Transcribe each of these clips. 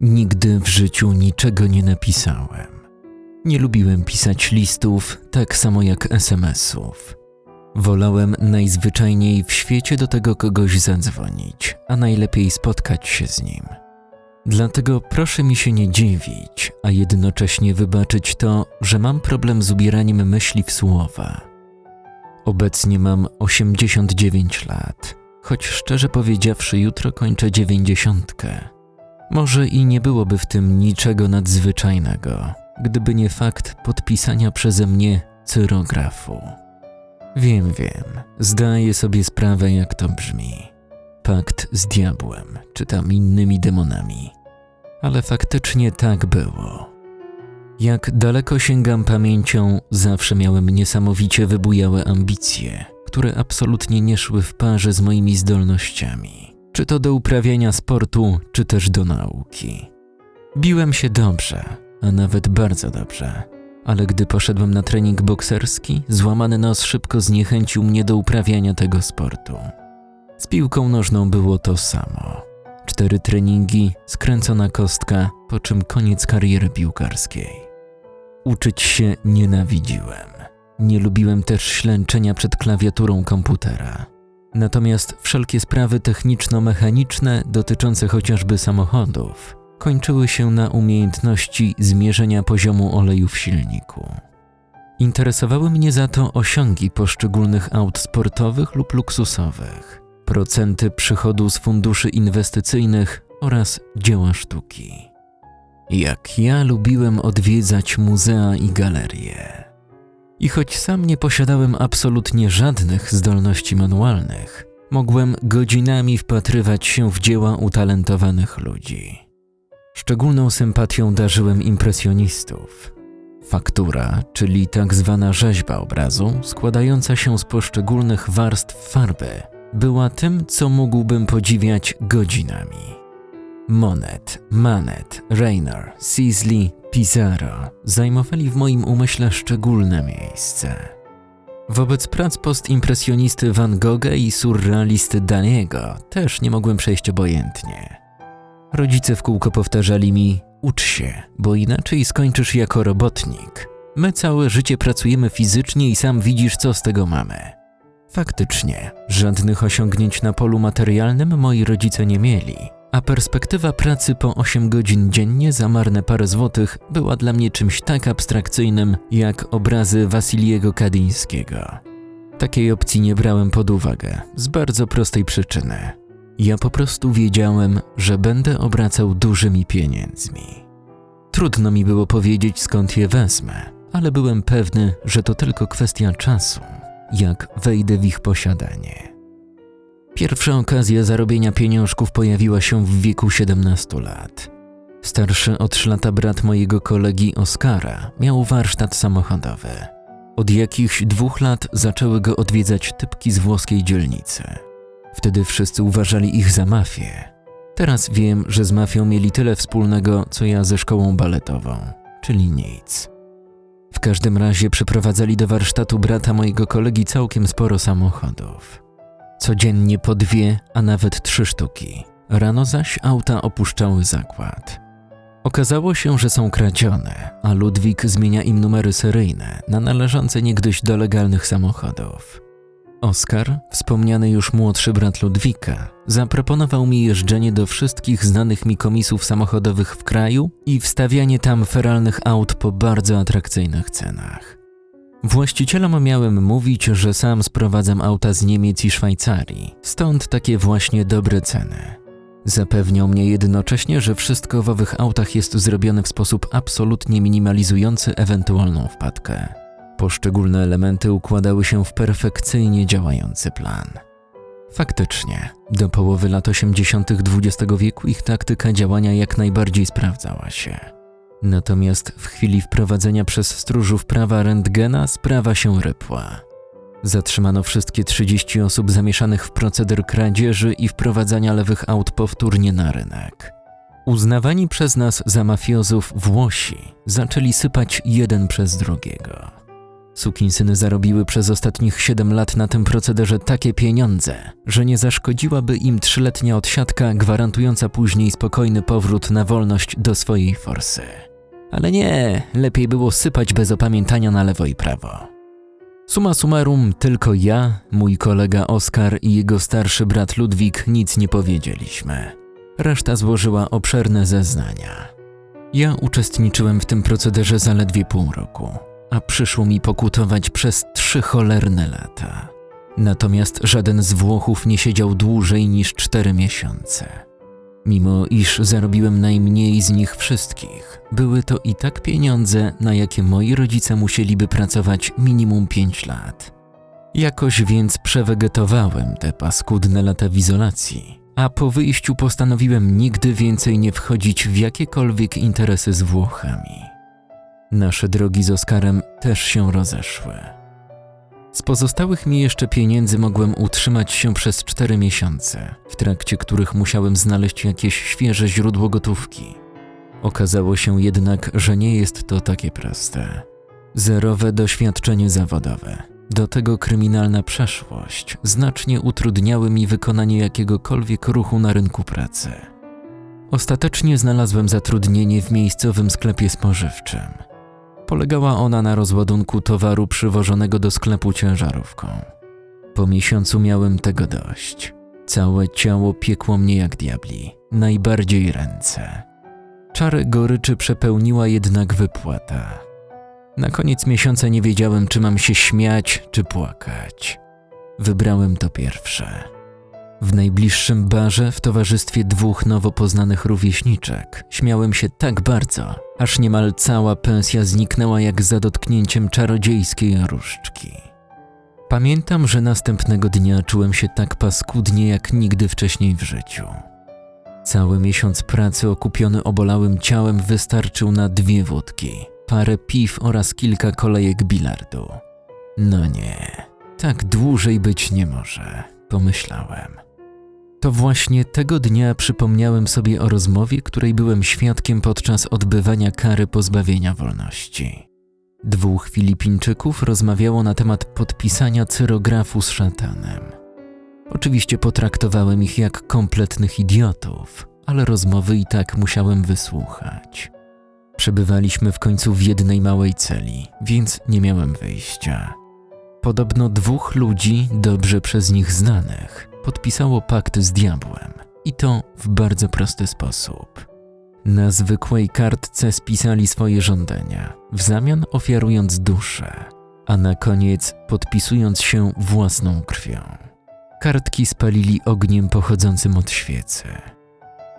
Nigdy w życiu niczego nie napisałem. Nie lubiłem pisać listów, tak samo jak SMS-ów. Wolałem najzwyczajniej w świecie do tego kogoś zadzwonić, a najlepiej spotkać się z nim. Dlatego proszę mi się nie dziwić, a jednocześnie wybaczyć to, że mam problem z ubieraniem myśli w słowa. Obecnie mam 89 lat, choć szczerze powiedziawszy, jutro kończę dziewięćdziesiątkę. Może i nie byłoby w tym niczego nadzwyczajnego, gdyby nie fakt podpisania przeze mnie cyrografu. Wiem, wiem, zdaję sobie sprawę, jak to brzmi. Pakt z diabłem, czy tam innymi demonami. Ale faktycznie tak było. Jak daleko sięgam pamięcią, zawsze miałem niesamowicie wybujałe ambicje, które absolutnie nie szły w parze z moimi zdolnościami, czy to do uprawiania sportu, czy też do nauki. Biłem się dobrze, a nawet bardzo dobrze, ale gdy poszedłem na trening bokserski, złamany nos szybko zniechęcił mnie do uprawiania tego sportu. Z piłką nożną było to samo. Cztery treningi, skręcona kostka, po czym koniec kariery piłkarskiej. Uczyć się nienawidziłem. Nie lubiłem też ślęczenia przed klawiaturą komputera. Natomiast wszelkie sprawy techniczno-mechaniczne dotyczące chociażby samochodów kończyły się na umiejętności zmierzenia poziomu oleju w silniku. Interesowały mnie za to osiągi poszczególnych aut sportowych lub luksusowych, procenty przychodu z funduszy inwestycyjnych oraz dzieła sztuki. Jak ja lubiłem odwiedzać muzea i galerie. I choć sam nie posiadałem absolutnie żadnych zdolności manualnych, mogłem godzinami wpatrywać się w dzieła utalentowanych ludzi. Szczególną sympatią darzyłem impresjonistów. Faktura, czyli tak zwana rzeźba obrazu, składająca się z poszczególnych warstw farby, była tym, co mógłbym podziwiać godzinami. Monet, Manet, Rainer, Sisley, Pizarro zajmowali w moim umyśle szczególne miejsce. Wobec prac postimpresjonisty Van Gogha i surrealisty Daniego też nie mogłem przejść obojętnie. Rodzice w kółko powtarzali mi: ucz się, bo inaczej skończysz jako robotnik. My całe życie pracujemy fizycznie i sam widzisz, co z tego mamy. Faktycznie, żadnych osiągnięć na polu materialnym moi rodzice nie mieli, a perspektywa pracy po 8 godzin dziennie za marne parę złotych była dla mnie czymś tak abstrakcyjnym jak obrazy Wasiliego Kadyńskiego. Takiej opcji nie brałem pod uwagę z bardzo prostej przyczyny. Ja po prostu wiedziałem, że będę obracał dużymi pieniędzmi. Trudno mi było powiedzieć skąd je wezmę, ale byłem pewny, że to tylko kwestia czasu, jak wejdę w ich posiadanie. Pierwsza okazja zarobienia pieniążków pojawiła się w wieku 17 lat. Starszy o 3 lata brat mojego kolegi Oskara miał warsztat samochodowy. Od jakichś dwóch lat zaczęły go odwiedzać typki z włoskiej dzielnicy. Wtedy wszyscy uważali ich za mafię. Teraz wiem, że z mafią mieli tyle wspólnego, co ja ze szkołą baletową, czyli nic. W każdym razie przyprowadzali do warsztatu brata mojego kolegi całkiem sporo samochodów. Codziennie po dwie, a nawet trzy sztuki. Rano zaś auta opuszczały zakład. Okazało się, że są kradzione, a Ludwik zmienia im numery seryjne na należące niegdyś do legalnych samochodów. Oskar, wspomniany już młodszy brat Ludwika, zaproponował mi jeżdżenie do wszystkich znanych mi komisów samochodowych w kraju i wstawianie tam feralnych aut po bardzo atrakcyjnych cenach. Właścicielom miałem mówić, że sam sprowadzam auta z Niemiec i Szwajcarii, stąd takie właśnie dobre ceny. Zapewniał mnie jednocześnie, że wszystko w owych autach jest zrobione w sposób absolutnie minimalizujący ewentualną wpadkę. Poszczególne elementy układały się w perfekcyjnie działający plan. Faktycznie, do połowy lat 80. XX wieku ich taktyka działania jak najbardziej sprawdzała się. Natomiast w chwili wprowadzenia przez stróżów prawa rentgena sprawa się rypła. Zatrzymano wszystkie 30 osób zamieszanych w proceder kradzieży i wprowadzania lewych aut powtórnie na rynek. Uznawani przez nas za mafiozów Włosi zaczęli sypać jeden przez drugiego. Sukinsyny zarobiły przez ostatnich 7 lat na tym procederze takie pieniądze, że nie zaszkodziłaby im trzyletnia odsiadka gwarantująca później spokojny powrót na wolność do swojej forsy. Ale nie, lepiej było sypać bez opamiętania na lewo i prawo. Suma summarum, tylko ja, mój kolega Oskar i jego starszy brat Ludwik nic nie powiedzieliśmy. Reszta złożyła obszerne zeznania. Ja uczestniczyłem w tym procederze zaledwie pół roku, a przyszło mi pokutować przez trzy cholerne lata. Natomiast żaden z Włochów nie siedział dłużej niż cztery miesiące. Mimo iż zarobiłem najmniej z nich wszystkich, były to i tak pieniądze, na jakie moi rodzice musieliby pracować minimum pięć lat. Jakoś więc przewegetowałem te paskudne lata w izolacji, a po wyjściu postanowiłem nigdy więcej nie wchodzić w jakiekolwiek interesy z Włochami. Nasze drogi z Oskarem też się rozeszły. Z pozostałych mi jeszcze pieniędzy mogłem utrzymać się przez cztery miesiące, w trakcie których musiałem znaleźć jakieś świeże źródło gotówki. Okazało się jednak, że nie jest to takie proste. Zerowe doświadczenie zawodowe, do tego kryminalna przeszłość znacznie utrudniały mi wykonanie jakiegokolwiek ruchu na rynku pracy. Ostatecznie znalazłem zatrudnienie w miejscowym sklepie spożywczym. Polegała ona na rozładunku towaru przywożonego do sklepu ciężarówką. Po miesiącu miałem tego dość. Całe ciało piekło mnie jak diabli, najbardziej ręce. Czarę goryczy przepełniła jednak wypłata. Na koniec miesiąca nie wiedziałem, czy mam się śmiać, czy płakać. Wybrałem to pierwsze. W najbliższym barze w towarzystwie dwóch nowo poznanych rówieśniczek śmiałem się tak bardzo, aż niemal cała pensja zniknęła jak za dotknięciem czarodziejskiej różdżki. Pamiętam, że następnego dnia czułem się tak paskudnie jak nigdy wcześniej w życiu. Cały miesiąc pracy okupiony obolałym ciałem wystarczył na dwie wódki, parę piw oraz kilka kolejek bilardu. No nie, tak dłużej być nie może, pomyślałem. To właśnie tego dnia przypomniałem sobie o rozmowie, której byłem świadkiem podczas odbywania kary pozbawienia wolności. Dwóch Filipińczyków rozmawiało na temat podpisania cyrografu z szatanem. Oczywiście potraktowałem ich jak kompletnych idiotów, ale rozmowy i tak musiałem wysłuchać. Przebywaliśmy w końcu w jednej małej celi, więc nie miałem wyjścia. Podobno dwóch ludzi, dobrze przez nich znanych, podpisało pakt z diabłem i to w bardzo prosty sposób. Na zwykłej kartce spisali swoje żądania, w zamian ofiarując duszę, a na koniec podpisując się własną krwią. Kartki spalili ogniem pochodzącym od świecy.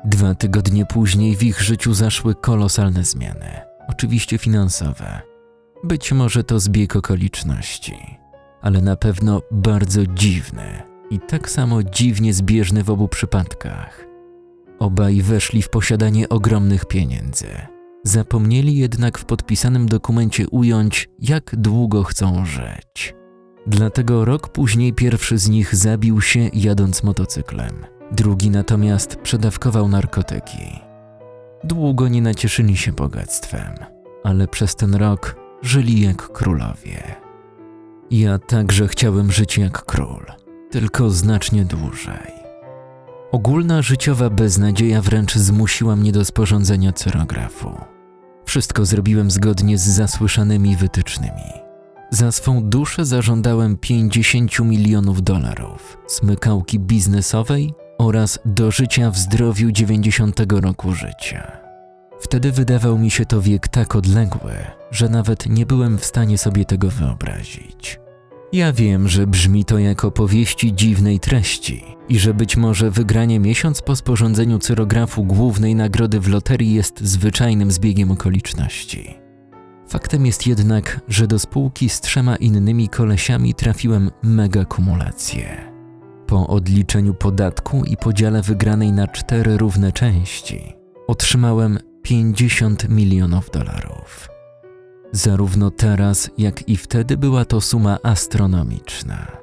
Dwa tygodnie później w ich życiu zaszły kolosalne zmiany, oczywiście finansowe. Być może to zbieg okoliczności, ale na pewno bardzo dziwny i tak samo dziwnie zbieżny w obu przypadkach. Obaj weszli w posiadanie ogromnych pieniędzy. Zapomnieli jednak w podpisanym dokumencie ująć, jak długo chcą żyć. Dlatego rok później pierwszy z nich zabił się jadąc motocyklem, drugi natomiast przedawkował narkotyki. Długo nie nacieszyli się bogactwem, ale przez ten rok żyli jak królowie. Ja także chciałem żyć jak król, tylko znacznie dłużej. Ogólna życiowa beznadzieja wręcz zmusiła mnie do sporządzenia cyrografu. Wszystko zrobiłem zgodnie z zasłyszanymi wytycznymi. Za swą duszę zażądałem 50 milionów dolarów, smykałki biznesowej oraz do życia w zdrowiu 90 roku życia. Wtedy wydawał mi się to wiek tak odległy, że nawet nie byłem w stanie sobie tego wyobrazić. Ja wiem, że brzmi to jak opowieści dziwnej treści i że być może wygranie miesiąc po sporządzeniu cyrografu głównej nagrody w loterii jest zwyczajnym zbiegiem okoliczności. Faktem jest jednak, że do spółki z trzema innymi kolesiami trafiłem mega kumulację. Po odliczeniu podatku i podziale wygranej na cztery równe części otrzymałem 50 milionów dolarów. Zarówno teraz, jak i wtedy była to suma astronomiczna.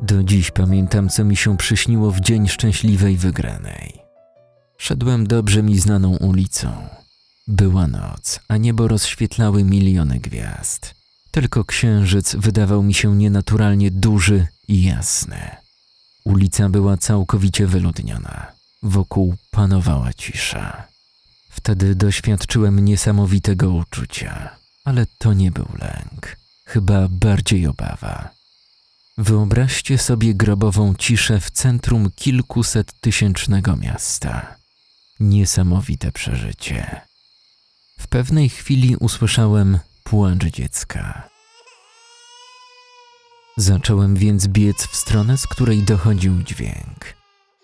Do dziś pamiętam, co mi się przyśniło w dzień szczęśliwej wygranej. Szedłem dobrze mi znaną ulicą. Była noc, a niebo rozświetlały miliony gwiazd. Tylko księżyc wydawał mi się nienaturalnie duży i jasny. Ulica była całkowicie wyludniona. Wokół panowała cisza. Wtedy doświadczyłem niesamowitego uczucia, ale to nie był lęk, chyba bardziej obawa. Wyobraźcie sobie grobową ciszę w centrum kilkuset tysięcznego miasta. Niesamowite przeżycie. W pewnej chwili usłyszałem płacz dziecka. Zacząłem więc biec w stronę, z której dochodził dźwięk.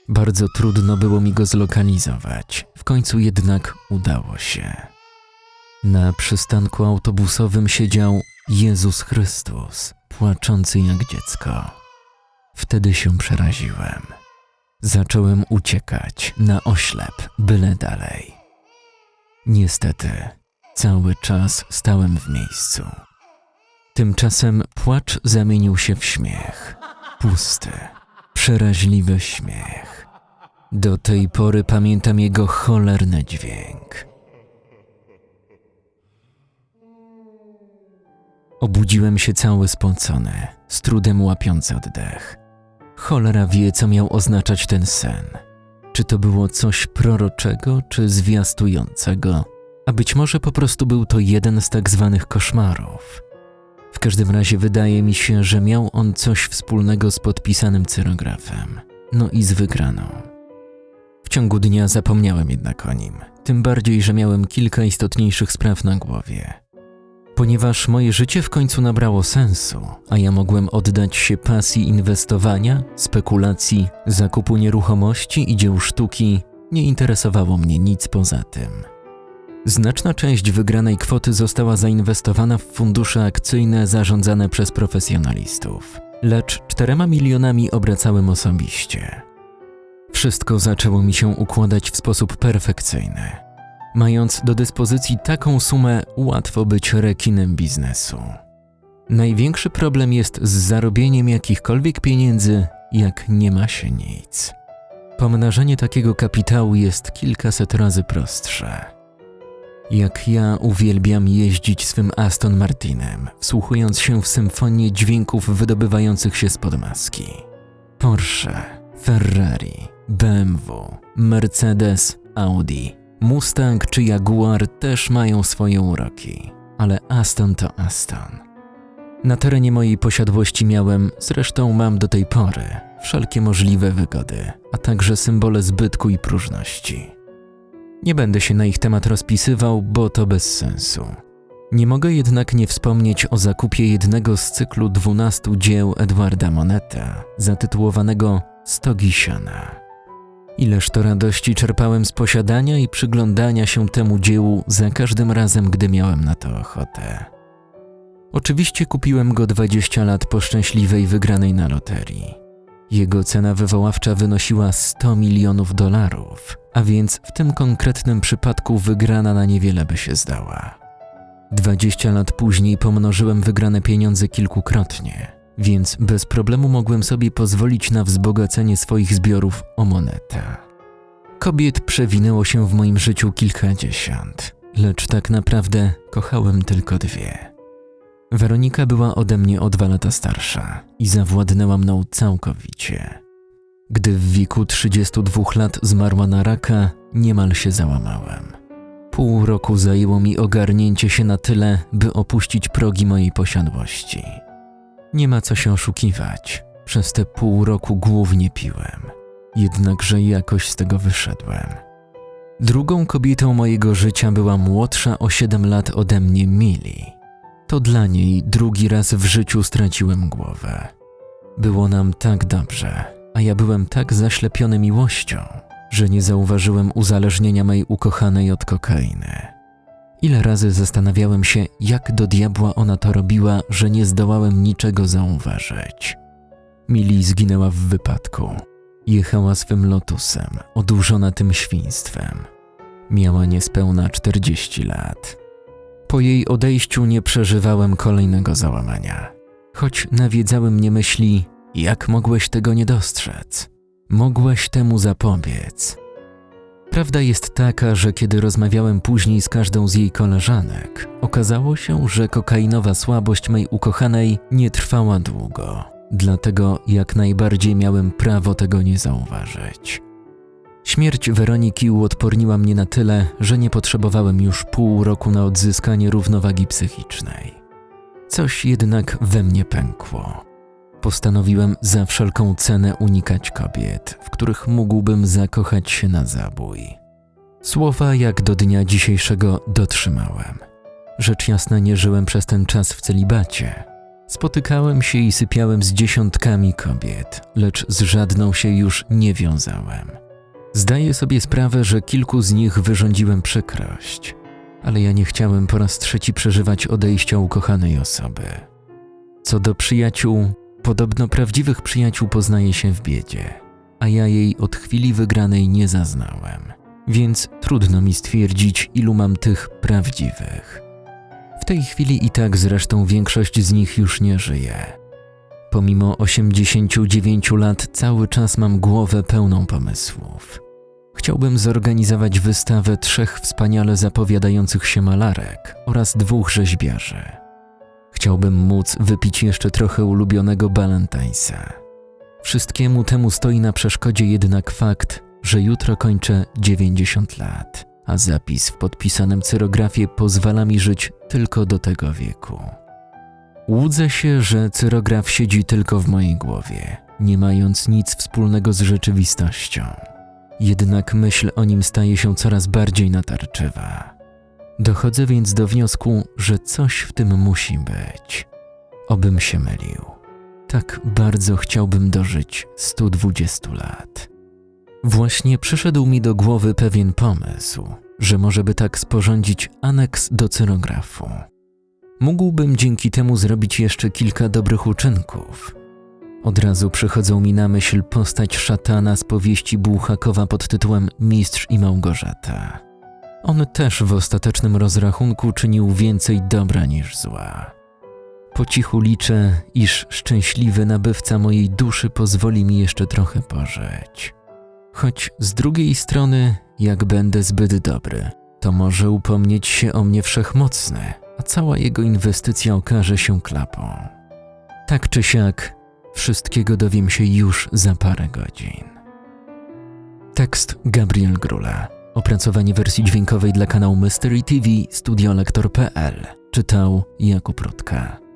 Bardzo trudno było mi go zlokalizować, w końcu jednak udało się. Na przystanku autobusowym siedział Jezus Chrystus, płaczący jak dziecko. Wtedy się przeraziłem. Zacząłem uciekać na oślep, byle dalej. Niestety, cały czas stałem w miejscu. Tymczasem płacz zamienił się w śmiech. Pusty, przeraźliwy śmiech. Do tej pory pamiętam jego cholerny dźwięk. Obudziłem się cały spocony, z trudem łapiący oddech. Cholera wie, co miał oznaczać ten sen. Czy to było coś proroczego, czy zwiastującego, a być może po prostu był to jeden z tak zwanych koszmarów. W każdym razie wydaje mi się, że miał on coś wspólnego z podpisanym cyrografem, no i z wygraną. W ciągu dnia zapomniałem jednak o nim, tym bardziej, że miałem kilka istotniejszych spraw na głowie. Ponieważ moje życie w końcu nabrało sensu, a ja mogłem oddać się pasji inwestowania, spekulacji, zakupu nieruchomości i dzieł sztuki, nie interesowało mnie nic poza tym. Znaczna część wygranej kwoty została zainwestowana w fundusze akcyjne zarządzane przez profesjonalistów, lecz czterema milionami obracałem osobiście. Wszystko zaczęło mi się układać w sposób perfekcyjny. Mając do dyspozycji taką sumę, łatwo być rekinem biznesu. Największy problem jest z zarobieniem jakichkolwiek pieniędzy, jak nie ma się nic. Pomnażanie takiego kapitału jest kilkaset razy prostsze. Jak ja uwielbiam jeździć swym Aston Martinem, wsłuchując się w symfonię dźwięków wydobywających się spod maski. Porsche, Ferrari, BMW, Mercedes, Audi, Mustang czy Jaguar też mają swoje uroki, ale Aston to Aston. Na terenie mojej posiadłości miałem, zresztą mam do tej pory, wszelkie możliwe wygody, a także symbole zbytku i próżności. Nie będę się na ich temat rozpisywał, bo to bez sensu. Nie mogę jednak nie wspomnieć o zakupie jednego z cyklu dwunastu dzieł Edwarda Moneta, zatytułowanego Stogi siana. Ileż to radości czerpałem z posiadania i przyglądania się temu dziełu za każdym razem, gdy miałem na to ochotę. Oczywiście kupiłem go 20 lat po szczęśliwej wygranej na loterii. Jego cena wywoławcza wynosiła 100 milionów dolarów, a więc w tym konkretnym przypadku wygrana na niewiele by się zdała. 20 lat później pomnożyłem wygrane pieniądze kilkukrotnie, więc bez problemu mogłem sobie pozwolić na wzbogacenie swoich zbiorów o monetę. Kobiet przewinęło się w moim życiu kilkadziesiąt, lecz tak naprawdę kochałem tylko dwie. Weronika była ode mnie o dwa lata starsza i zawładnęła mną całkowicie. Gdy w wieku 32 lat zmarła na raka, niemal się załamałem. Pół roku zajęło mi ogarnięcie się na tyle, by opuścić progi mojej posiadłości. Nie ma co się oszukiwać. Przez te pół roku głównie piłem. Jednakże jakoś z tego wyszedłem. Drugą kobietą mojego życia była młodsza o 7 lat ode mnie Mili. To dla niej drugi raz w życiu straciłem głowę. Było nam tak dobrze, a ja byłem tak zaślepiony miłością, że nie zauważyłem uzależnienia mej ukochanej od kokainy. Ile razy zastanawiałem się, jak do diabła ona to robiła, że nie zdołałem niczego zauważyć. Mili zginęła w wypadku. Jechała swym lotusem, odurzona tym świństwem. Miała niespełna 40 lat. Po jej odejściu nie przeżywałem kolejnego załamania. Choć nawiedzały mnie myśli, jak mogłeś tego nie dostrzec? Mogłeś temu zapobiec. Prawda jest taka, że kiedy rozmawiałem później z każdą z jej koleżanek, okazało się, że kokainowa słabość mej ukochanej nie trwała długo. Dlatego jak najbardziej miałem prawo tego nie zauważyć. Śmierć Weroniki uodporniła mnie na tyle, że nie potrzebowałem już pół roku na odzyskanie równowagi psychicznej. Coś jednak we mnie pękło. Postanowiłem za wszelką cenę unikać kobiet, w których mógłbym zakochać się na zabój. Słowa jak do dnia dzisiejszego dotrzymałem. Rzecz jasna nie żyłem przez ten czas w celibacie. Spotykałem się i sypiałem z dziesiątkami kobiet, lecz z żadną się już nie wiązałem. Zdaję sobie sprawę, że kilku z nich wyrządziłem przykrość, ale ja nie chciałem po raz trzeci przeżywać odejścia ukochanej osoby. Co do przyjaciół, podobno prawdziwych przyjaciół poznaje się w biedzie, a ja jej od chwili wygranej nie zaznałem, więc trudno mi stwierdzić, ilu mam tych prawdziwych. W tej chwili i tak zresztą większość z nich już nie żyje. Pomimo 89 lat cały czas mam głowę pełną pomysłów. Chciałbym zorganizować wystawę trzech wspaniale zapowiadających się malarek oraz dwóch rzeźbiarzy. Chciałbym móc wypić jeszcze trochę ulubionego Balentajsa. Wszystkiemu temu stoi na przeszkodzie jednak fakt, że jutro kończę 90 lat, a zapis w podpisanym cyrografie pozwala mi żyć tylko do tego wieku. Łudzę się, że cyrograf siedzi tylko w mojej głowie, nie mając nic wspólnego z rzeczywistością. Jednak myśl o nim staje się coraz bardziej natarczywa. Dochodzę więc do wniosku, że coś w tym musi być. Obym się mylił. Tak bardzo chciałbym dożyć 120 lat. Właśnie przyszedł mi do głowy pewien pomysł, że może by tak sporządzić aneks do cyrografu. Mógłbym dzięki temu zrobić jeszcze kilka dobrych uczynków. Od razu przychodzą mi na myśl postać szatana z powieści Bułhakowa pod tytułem Mistrz i Małgorzata. On też w ostatecznym rozrachunku czynił więcej dobra niż zła. Po cichu liczę, iż szczęśliwy nabywca mojej duszy pozwoli mi jeszcze trochę pożyć. Choć z drugiej strony, jak będę zbyt dobry, to może upomnieć się o mnie wszechmocny, a cała jego inwestycja okaże się klapą. Tak czy siak, wszystkiego dowiem się już za parę godzin. Tekst Gabriel Grula. Opracowanie wersji dźwiękowej dla kanału Mystery TV studiolektor.pl czytał Jakub Rutka.